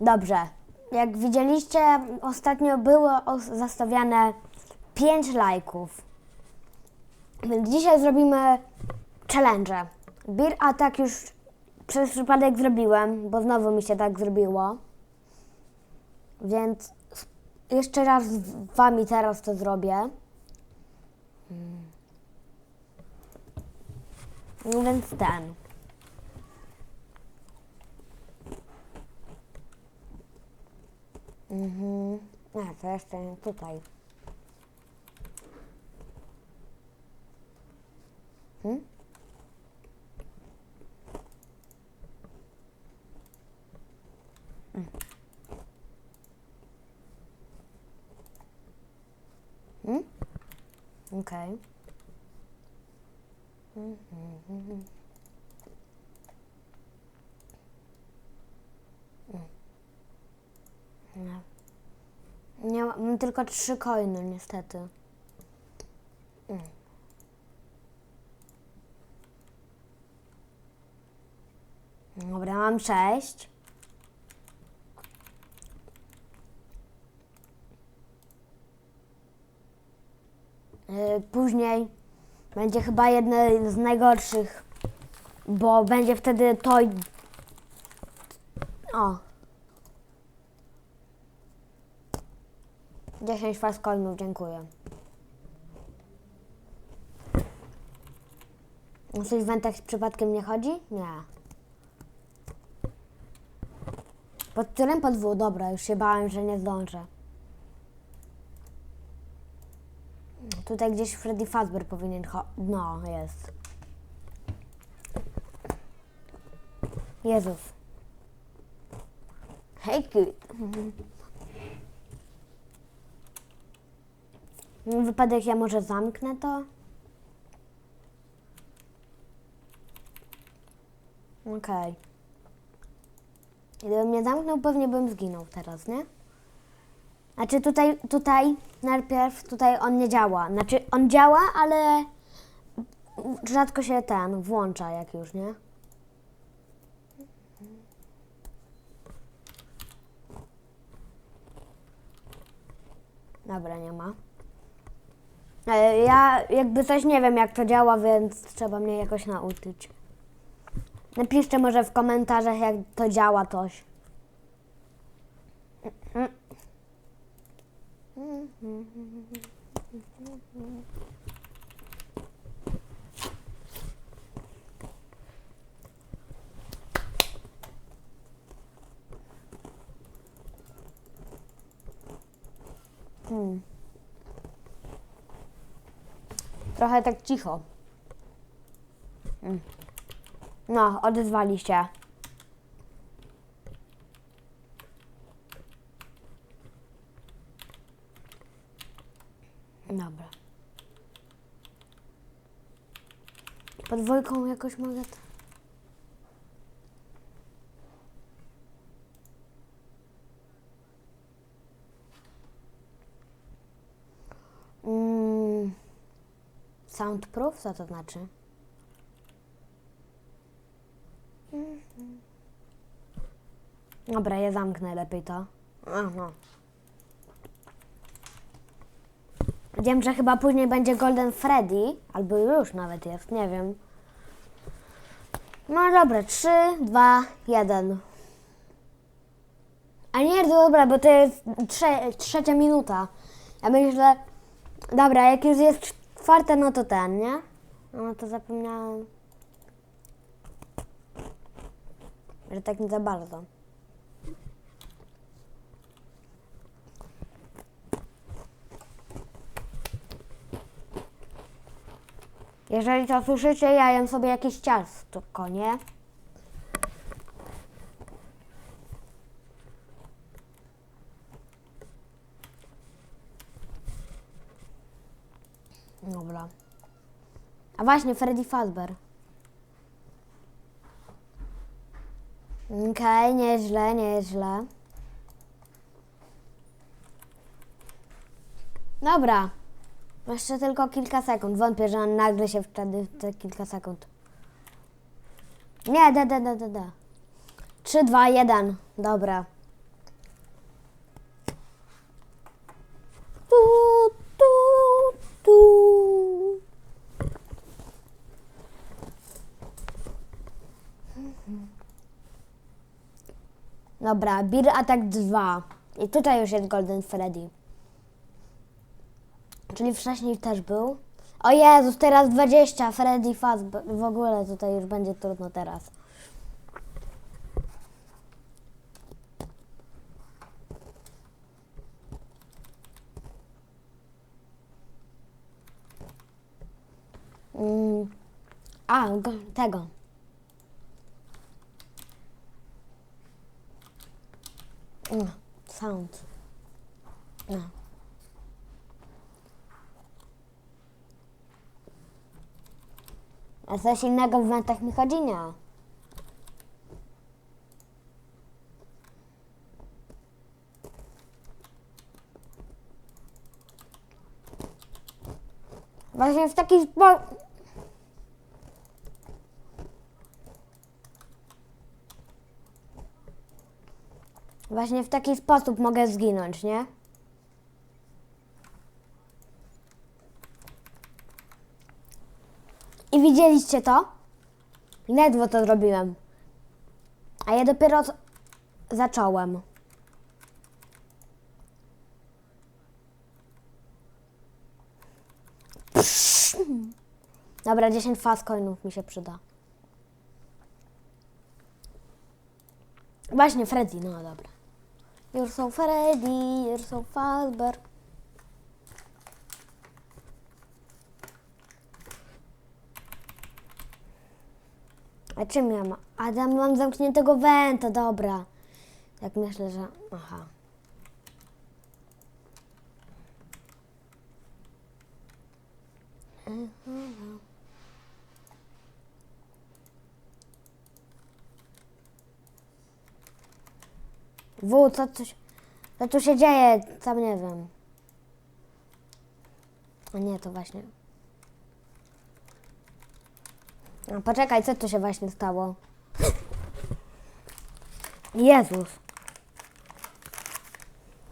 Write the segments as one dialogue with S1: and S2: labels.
S1: Dobrze. Jak widzieliście, ostatnio było zastawiane 5 lajków. Więc dzisiaj zrobimy challenge. Beer Attack już przez przypadek zrobiłem, bo znowu mi się tak zrobiło. Więc jeszcze raz z wami teraz to zrobię. Mm. No więc ten. Mhm. A, to jeszcze nie tutaj. Hmm? Mm. Hmm? Okej. Mm-hmm. Tylko trzy coiny niestety. Mm. Dobra, mam sześć. Yy, Później będzie chyba jedne z najgorszych, bo będzie wtedy to. O. 10 fast coinów, dziękuję. Coś w wentach przypadkiem nie chodzi? Nie. Pod którym pod W? Dobra, już się bałem, że nie zdążę. Tutaj gdzieś Freddy Fazbear powinien cho- No, jest. Jezus. Hej, kid. Wypadek ja może zamknę to? Okej. Gdybym nie zamknął, pewnie bym zginął teraz, nie? Znaczy tutaj, tutaj, najpierw tutaj on nie działa. Znaczy on działa, ale rzadko się ten włącza jak już, nie? Dobra, nie ma. E, Ja jakby coś nie wiem jak to działa, więc trzeba mnie jakoś nauczyć. Napiszcie może w komentarzach jak to działa coś. Hmm. Trochę tak cicho. Mm. No, odezwali się. Dobra. Pod dwójką jakoś mogę... t- Mm. Soundproof? Co to znaczy? Dobra, ja zamknę lepiej to. Aha. Wiem, że chyba później będzie Golden Freddy, albo już nawet jest, nie wiem. No dobra, 3, 2, 1. A nie, dobra, bo to jest trze trzecia minuta. Ja myślę, dobra, jak już jest czwarte, no to ten, nie? No to zapomniałam. Że tak nie za bardzo. Jeżeli to słyszycie, ja jem sobie jakieś ciastko, nie? Dobra. A właśnie, Freddy Fazbear. Okej, nieźle, nieźle. Dobra. Jeszcze tylko kilka sekund. Wątpię, że on nagle się wtedy w te kilka sekund. Nie, da, da, da, da, da. 3, 2, 1. Dobra. Tu, tu, tu. Dobra, Beer Attack 2. I tutaj już jest Golden Freddy. Czyli wcześniej też był. O Jezus, teraz 20, Freddy Fazbear. W ogóle tutaj już będzie trudno teraz. Mm. A, go, tego. No, sound. No. A coś innego w wentach mi chodzi? Nie. Właśnie w taki sposób... Właśnie w taki sposób mogę zginąć, nie? I widzieliście to? Ledwo to zrobiłem. A ja dopiero zacząłem. Psz. Dobra, 10 fast coinów mi się przyda. Właśnie, Freddy, no dobra. You're so Freddy, you're so Fazbear. A czym ja mam? A tam mam zamkniętego wenta, dobra. Tak myślę, że... Aha. W, co tu, co tu się dzieje? Sam nie wiem. A nie, to właśnie... A poczekaj, co tu się właśnie stało? Jezus.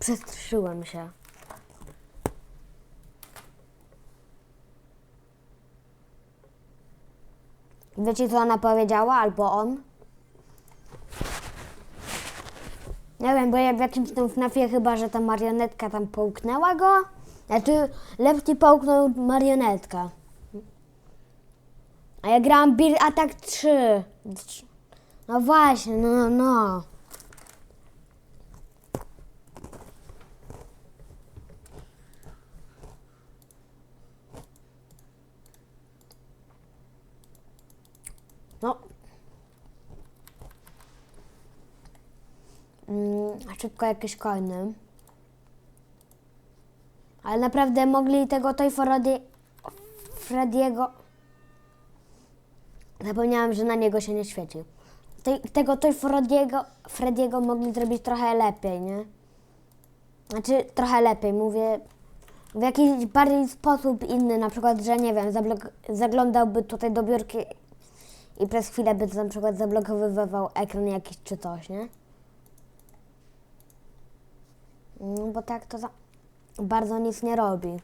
S1: Przestraszyłem się. Wiecie, co ona powiedziała? Albo on? Nie wiem, bo ja w jakimś tam FNAFie chyba, że ta marionetka tam połknęła go. Znaczy, Lefty połknął marionetkę. A ja grałam Beer Attack 3. No właśnie, no. No. Mm, a szybko jakieś coiny. Ale naprawdę mogli tego Toy Fredy, Frediego... Zapomniałam, że na niego się nie świecił. Tej, tego Toy Frediego, Frediego mogli zrobić trochę lepiej, nie? Znaczy, trochę lepiej, mówię w jakiś bardziej sposób inny, na przykład, że nie wiem, zaglądałby tutaj do biurki i przez chwilę by to na przykład zablokowywał ekran jakiś czy coś, nie? No bo tak to za bardzo nic nie robi.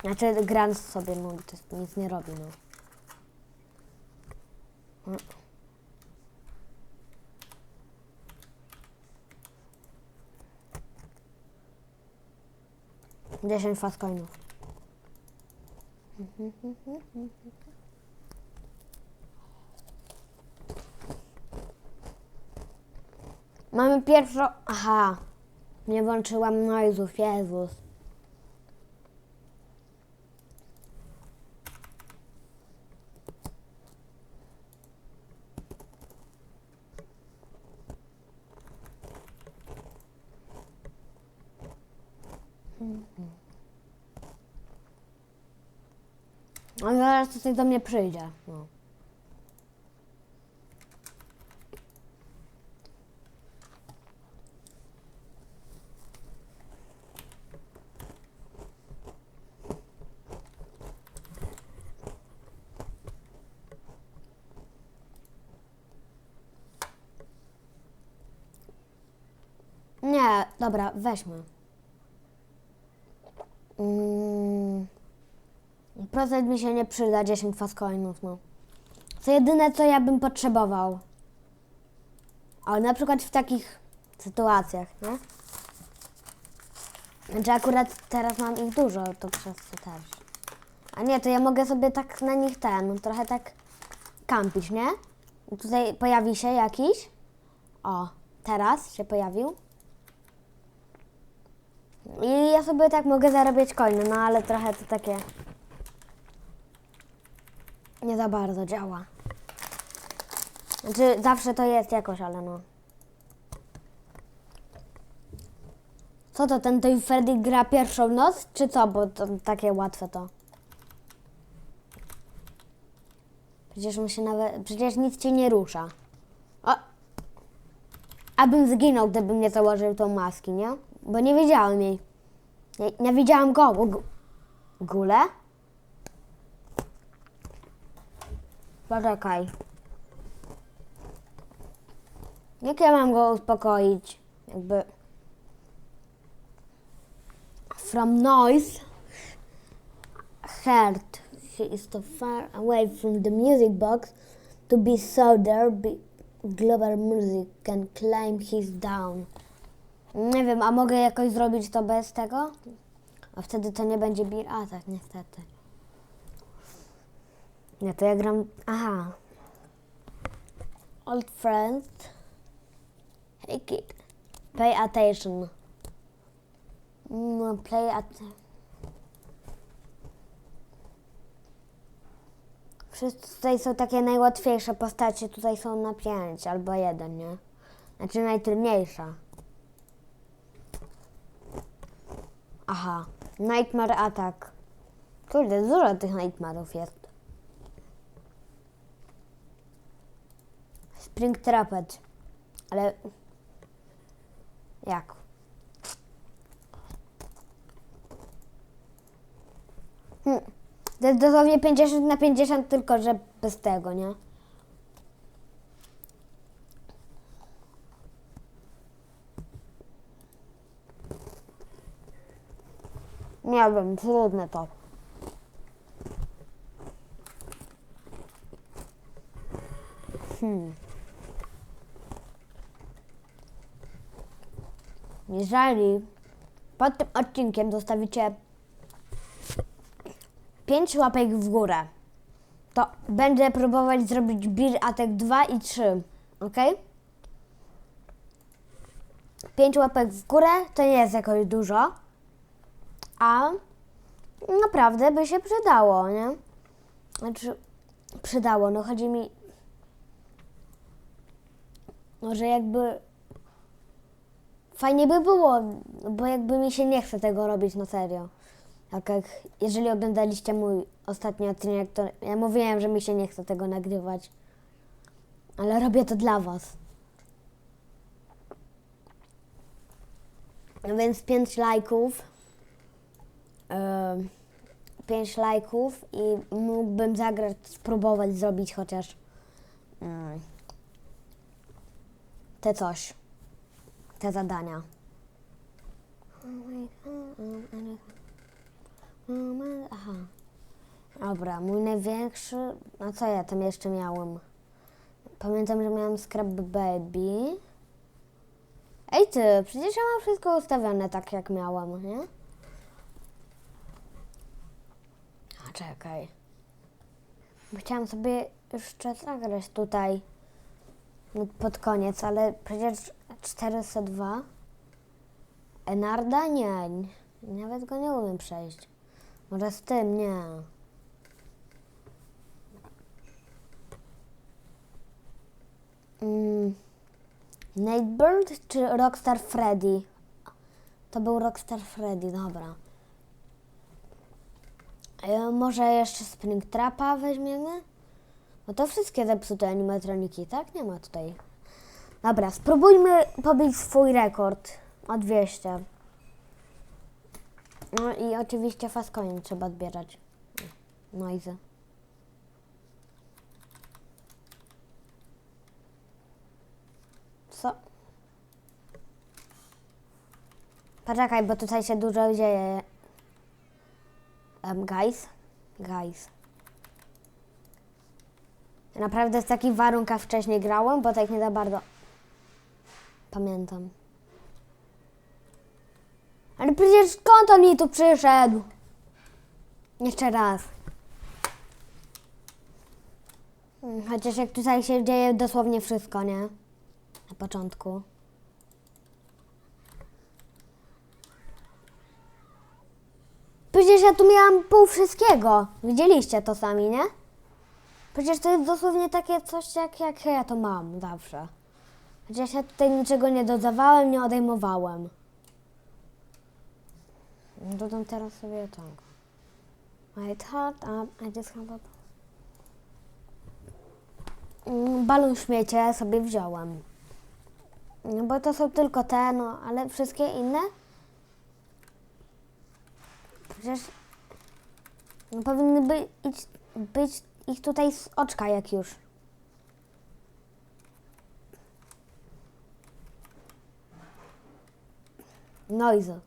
S1: Znaczy grając sobie, no to nic nie robi, no. Mm. 10 fast coinów. Mamy pierwszą... Aha. Nie włączyłam noise'ów, Jezus. On zaraz tutaj do mnie przyjdzie. No. Dobra, weźmy. Mm, procent mi się nie przyda, 10 fast coinów, no. To jedyne, co ja bym potrzebował. Ale na przykład w takich sytuacjach, nie? Znaczy akurat teraz mam ich dużo, to przez to też. A nie, to ja mogę sobie tak na nich ten, trochę tak kampić, nie? Tutaj pojawi się jakiś. O, teraz się pojawił. I ja sobie tak mogę zarabiać coiny, no ale trochę to takie nie za bardzo działa. Znaczy zawsze to jest jakoś, ale no. Co to, ten Toy Freddy gra pierwszą noc, czy co? Bo to takie łatwe to. Przecież mu się nawet, przecież nic cię nie rusza. O! Abym zginął, gdybym nie założył tą maski, nie? Bo nie wiedziałem jej. Nie, nie widziałam go. Gu- Gule? Poczekaj. Jak ja mam go uspokoić? Jakby... From noise heard he is too far away from the music box to be so there be global music can climb his down. Nie wiem, a mogę jakoś zrobić to bez tego? A wtedy to nie będzie beer attack, niestety. Nie, to ja gram... Aha. Old friends. Hey kid. Pay attention. No, play at... Wszyscy tutaj są takie najłatwiejsze postacie, tutaj są na pięć albo jeden, nie? Znaczy najtrudniejsza. Aha, Nightmare Attack. Kurde, dużo tych Nightmarów jest. Spring Trapet. Ale... Jak? Hmm. To jest dosłownie 50 na 50, tylko że bez tego, nie? Nie wiem, trudne to. Hmm. Jeżeli pod tym odcinkiem zostawicie 5 łapek w górę, to będę próbować zrobić Beer Attack 2 i 3, ok? 5 łapek w górę to nie jest jakoś dużo, a naprawdę by się przydało, nie? Znaczy, przydało, no chodzi mi, no, że jakby fajnie by było, bo jakby mi się nie chce tego robić na serio. Tak jak, jeżeli oglądaliście mój ostatni odcinek, to ja mówiłem, że mi się nie chce tego nagrywać. Ale robię to dla was. No więc 5 lajków. Yy, 5 lajków i mógłbym zagrać, spróbować zrobić chociaż te coś. Te zadania. Aha. Dobra, mój największy. A co ja tam jeszcze miałem? Pamiętam, że miałam Scrap Baby. Ej ty, przecież ja mam wszystko ustawione tak jak miałam, nie? A czekaj. Bo Chciałam sobie jeszcze zagrać tutaj no, pod koniec, ale przecież 402. Enarda? Nie. Nawet go nie umiem przejść. Może z tym nie. Mm. Nightbird czy Rockstar Freddy? To był Rockstar Freddy, dobra. E, może jeszcze Springtrapa weźmiemy? No to wszystkie zepsute animatroniki, tak? Nie ma tutaj. Dobra, spróbujmy pobić swój rekord o 200. No i oczywiście Fascoin trzeba odbierać. Noise. Co? Poczekaj, bo tutaj się dużo dzieje. Um, guys? Guys. Naprawdę w takich warunkach wcześniej grałem, bo tak nie za bardzo pamiętam. Ale przecież skąd on mi tu przyszedł? Jeszcze raz. Chociaż jak tutaj się dzieje dosłownie wszystko, nie? Na początku. Przecież ja tu miałam pół wszystkiego. Widzieliście to sami, nie? Przecież to jest dosłownie takie coś, jak, jak ja to mam zawsze. Chociaż ja tutaj niczego nie dodawałem, nie odejmowałem. Dodam teraz sobie tak. I thought um, I just have a... Mm, Balon śmiecie sobie wziąłem. No bo to są tylko te, no, ale wszystkie inne? Przecież powinny być, być ich tutaj z oczka jak już. Noise.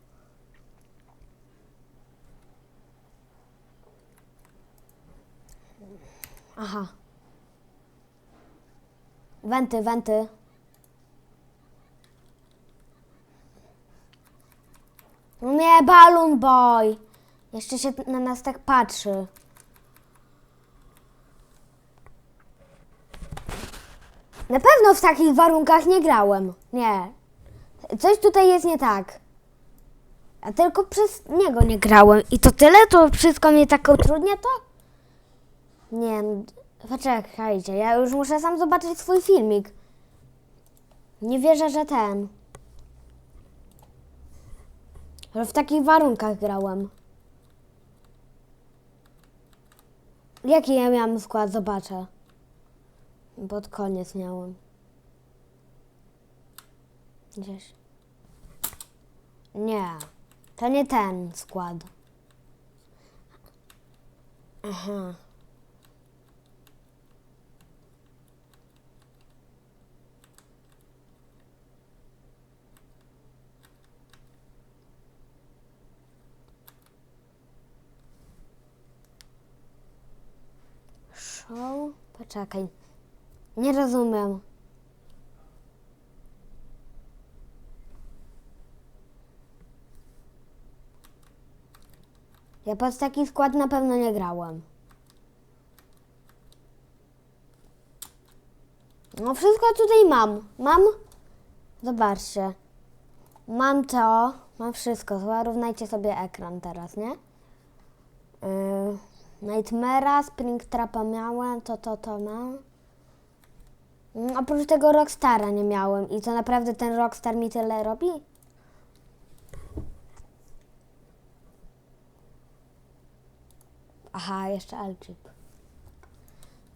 S1: Aha. Wenty, wenty. Nie, Balloon Boy. Jeszcze się na nas tak patrzy. Na pewno w takich warunkach nie grałem. Nie. Coś tutaj jest nie tak. A tylko przez niego nie grałem. I to tyle? To wszystko mnie tak utrudnia to? Nie, poczekajcie. Ja już muszę sam zobaczyć swój filmik. Nie wierzę, że ten. Że w takich warunkach grałem. Jaki ja miałam skład? Zobaczę. Pod koniec miałem. Gdzieś. Nie. To nie ten skład. Aha. Poczekaj. Nie rozumiem. Ja pod taki skład na pewno nie grałem. No wszystko tutaj mam. Mam. Zobaczcie. Mam to. Mam wszystko. Zarównajcie sobie ekran teraz, nie? Yy, Nightmare'a, Springtrapa miałem, to, to, to mam. Mm, Oprócz tego Rockstara nie miałem. I to naprawdę ten Rockstar mi tyle robi? Aha, jeszcze Alchip.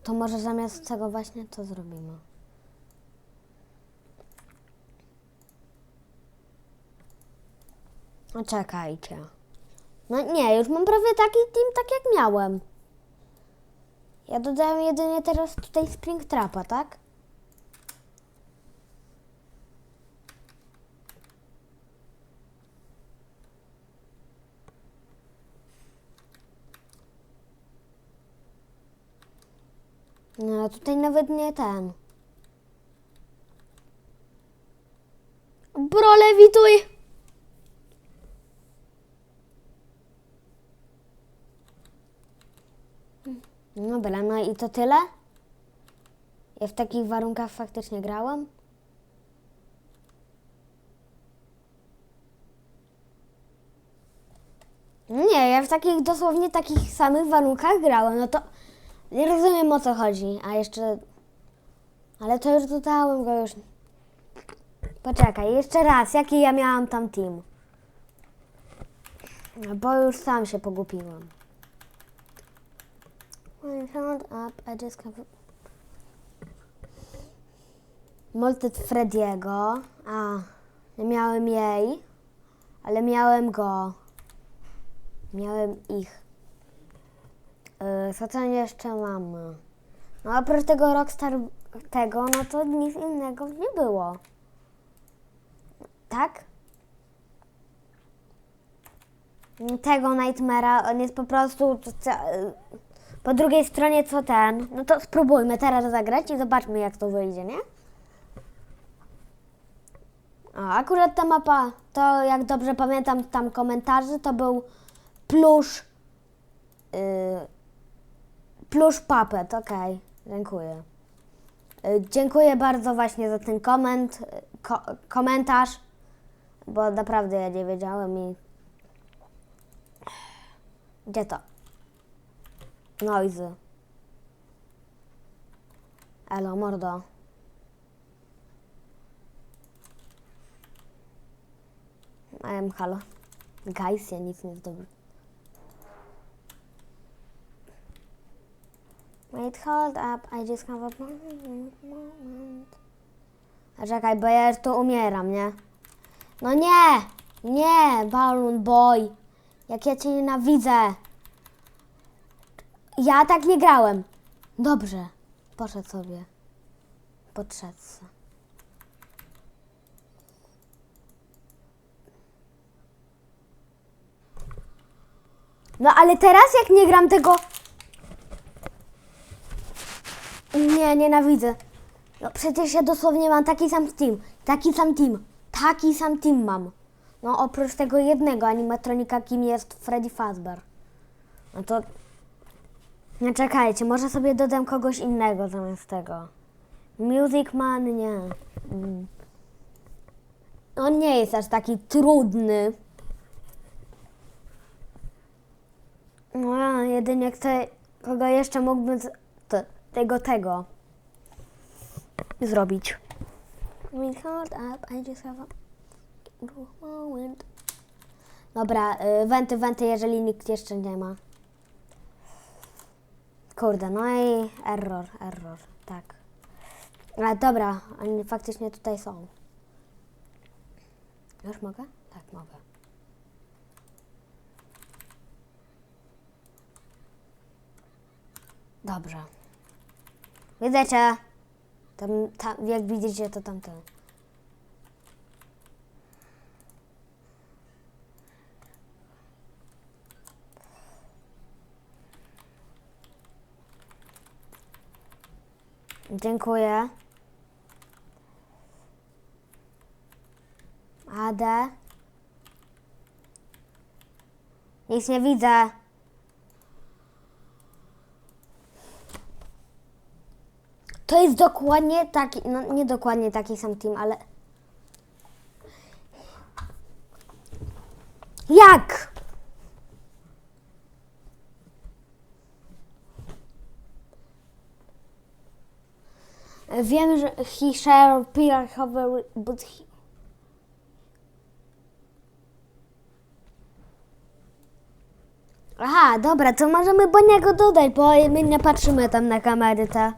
S1: To może zamiast tego właśnie to zrobimy. No czekajcie. No nie, już mam prawie taki team, tak jak miałem. Ja dodałem jedynie teraz tutaj Springtrapa, tak? No, tutaj nawet nie ten. Bro, lewituj! Dobra, no i to tyle? Ja w takich warunkach faktycznie grałam? Nie, ja w takich dosłownie takich samych warunkach grałem, no to nie rozumiem o co chodzi, a jeszcze... Ale to już dodałem go już. Poczekaj, jeszcze raz, jaki ja miałam tam team? No, Bo już sam się pogupiłam. Found up, I discovered... Frediego. A, nie miałem jej, ale miałem go. Miałem ich. Yy, co tam jeszcze mamy? No oprócz tego Rockstar tego, no to nic innego nie było. Tak? tego Nightmare'a. On jest po prostu po drugiej stronie co ten. No to spróbujmy teraz zagrać i zobaczmy jak to wyjdzie, nie? A akurat ta mapa, to jak dobrze pamiętam tam komentarzy, to był plusz yy, plusz papet, okej, dziękuję. Yy, dziękuję bardzo właśnie za ten koment, ko- komentarz, bo naprawdę ja nie wiedziałem i... Gdzie to? Noisy. Elo, mordo. Em, halo. Guys, ja nic nie zdobyłem. Wait, hold up, I just have a moment. A czekaj, bo ja już tu umieram, nie? No nie! Nie, Balloon Boy! Jak ja cię nienawidzę! Ja tak nie grałem. Dobrze, poszedł sobie. Podszedł. No ale teraz jak nie gram tego... Nie, nienawidzę. No przecież ja dosłownie mam taki sam team. Taki sam team. Taki sam team mam. No oprócz tego jednego animatronika, kim jest Freddy Fazbear. No to... Nie czekajcie, może sobie dodam kogoś innego zamiast tego. Music Man, nie. Mm. On nie jest aż taki trudny. No, jedynie chcę, kogo jeszcze mógłbym z, to, tego, tego zrobić. Up. Dobra, y, wenty, wenty, jeżeli nikt jeszcze nie ma. Kurde, no i error, error, tak. Ale dobra, oni faktycznie tutaj są. Już mogę? Tak, mogę. Dobrze. Widzę cię. Tam, tam, jak widzicie, to tamten. Dziękuję. Ade. Nic nie widzę. To jest dokładnie taki, no nie dokładnie taki sam team, ale... Jak? Wiem, że he share pillar cover, but he... Aha, dobra, to możemy po niego dodać, bo my nie patrzymy tam na kamery te.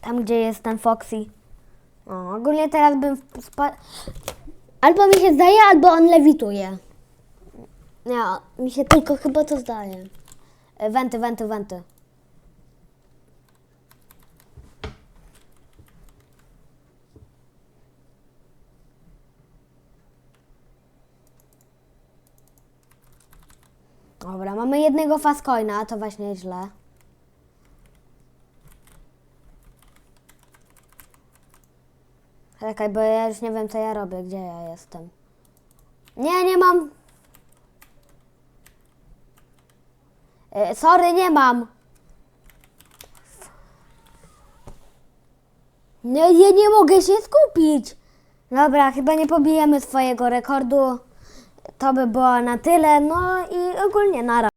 S1: Tam, gdzie jest ten Foxy. O, ogólnie teraz bym. Albo mi się zdaje, albo on lewituje. Nie, mi się tylko chyba to zdaje. E, Wenty, wenty, wenty. Dobra, mamy jednego Fascoina, to właśnie źle. Czekaj, bo ja już nie wiem, co ja robię, gdzie ja jestem. Nie, nie mam. E, sorry, nie mam. Nie, nie, nie mogę się skupić. Dobra, chyba nie pobijemy swojego rekordu. To by było na tyle. No i ogólnie nara.